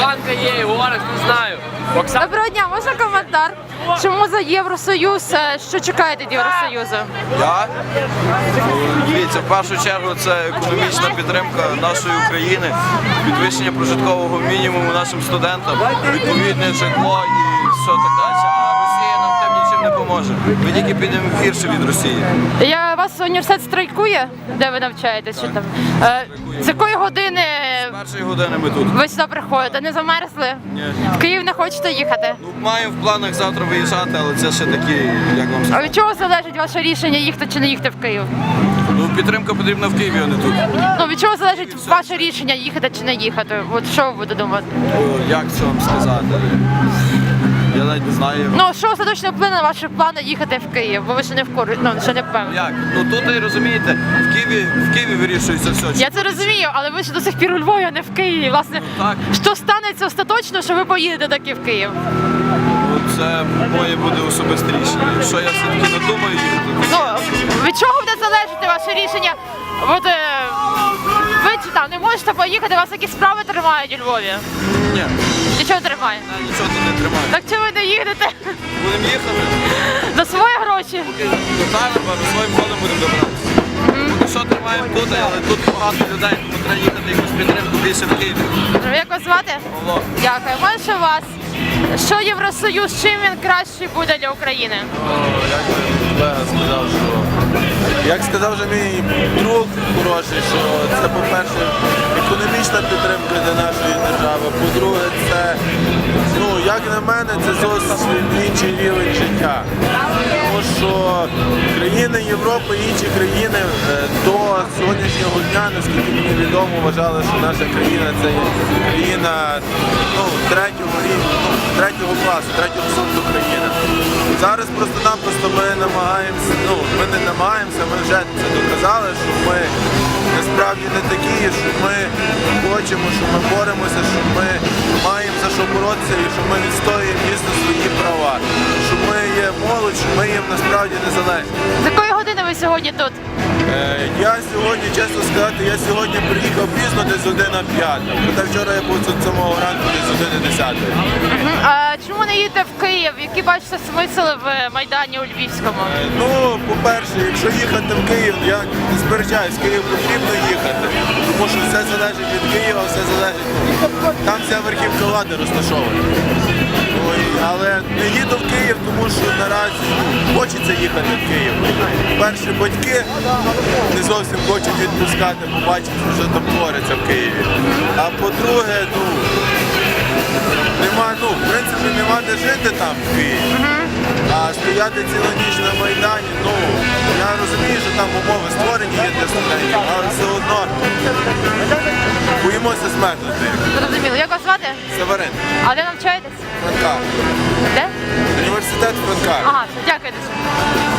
Вишиванка є, говориш, не знаю. Оксана Доброго дня, можна коментар? Чому за Євросоюз? Е, Що чекаєте від Євросоюзу? Я? Дивіться, в першу чергу це економічна підтримка нашої України, підвищення прожиткового мінімуму нашим студентам, відповідне житло і все так далі. Нічим. Ми тільки підемо гірше від Росії. Я вас університет страйкує, де ви навчаєтесь? Що там? Е, З якої години З першої години ми тут. ви сюди приходите? Не замерзли? Ні. В Київ не хочете їхати? Ну, маємо в планах завтра виїжджати, але це ще такі, як вам А сказати. від чого залежить ваше рішення їхати чи не їхати в Київ? Ну, підтримка потрібна в Києві, а не тут. Ну від чого залежить ваше рішення їхати чи не їхати? От що ви будете думати? О, Як це вам сказати? Я навіть не знаю. Ну що остаточно вплине на ваші плани їхати в Київ? Бо ви ще не в курі, ну ще не впевнені. Як? Ну тут і розумієте, в Києві, в Києві вирішується все. Я це розумію, але ви ще до сих пір у Львові, а не в Києві. Власне, так. що станеться остаточно, що ви поїдете таки в Київ? Ну, Це моє буде особисте рішення. Якщо я все-таки надумаю їхати, Ну від чого буде залежати ваше рішення? От е, ви чи там не можете поїхати, вас якісь справи тримають у Львові. ні, Нічого тримає. я нічого тут не тримаю. Так чого ви не їдете Будемо їхати, за свої гроші? тотально, бо своїм ходом будемо добиратися. Поки що тримаємо тут, але тут багато людей, тому треба їхати якусь підтримку більше в Києві. Як вас звати? Павло. Дякую. Менше вас. Що Євросоюз, чим він кращий буде для України? Як сказав, що як сказав вже мій друг хороший, що це по-перше економічна підтримка для нашої. По-друге, це ну як на мене, це зовсім інший рівень життя. Тому що країни Європи інші країни е, до сьогоднішнього дня, наскільки мені відомо, вважали, що наша країна це країна ну, третього рівня, ну, третього класу, третього сорту країна. Зараз просто-напросто ми намагаємося, ну ми не намагаємося, ми вже це доказали, що ми насправді не такі, що ми хочемо, що ми боремося, що ми маємо за що боротися і що ми відстоюємо дійсно свої права, що ми є молодь, що ми їм насправді незалежні. Ви сьогодні тут? Е, Я сьогодні, чесно сказати, я сьогодні приїхав пізно десь година п'ята. Проте вчора я був з самого ранку десь години десятої. А чому не їдете в Київ? Які бачите смисл в Майдані у Львівському? Е, Ну, по-перше, якщо їхати в Київ, я не сперечаюсь, в Київ потрібно їхати, тому що все залежить від Києва, все залежить. Там вся верхівка влади розташована. Ой, але не їду в Київ, тому що наразі хочеться їхати в Київ. Перші батьки не зовсім хочуть відпускати, побачити, що там твориться в Києві. А по-друге, ну нема, ну, в принципі, нема де жити там в Києві. А стояти цілу ніч на Майдані, ну, я розумію, що там умови створені є для студентів, але все одно боїмося смерти. Зрозуміло. Як вас звати? Северин, А де навчаєтесь? Франка. Де? Університет Франка. Ага, все, дякую дуже.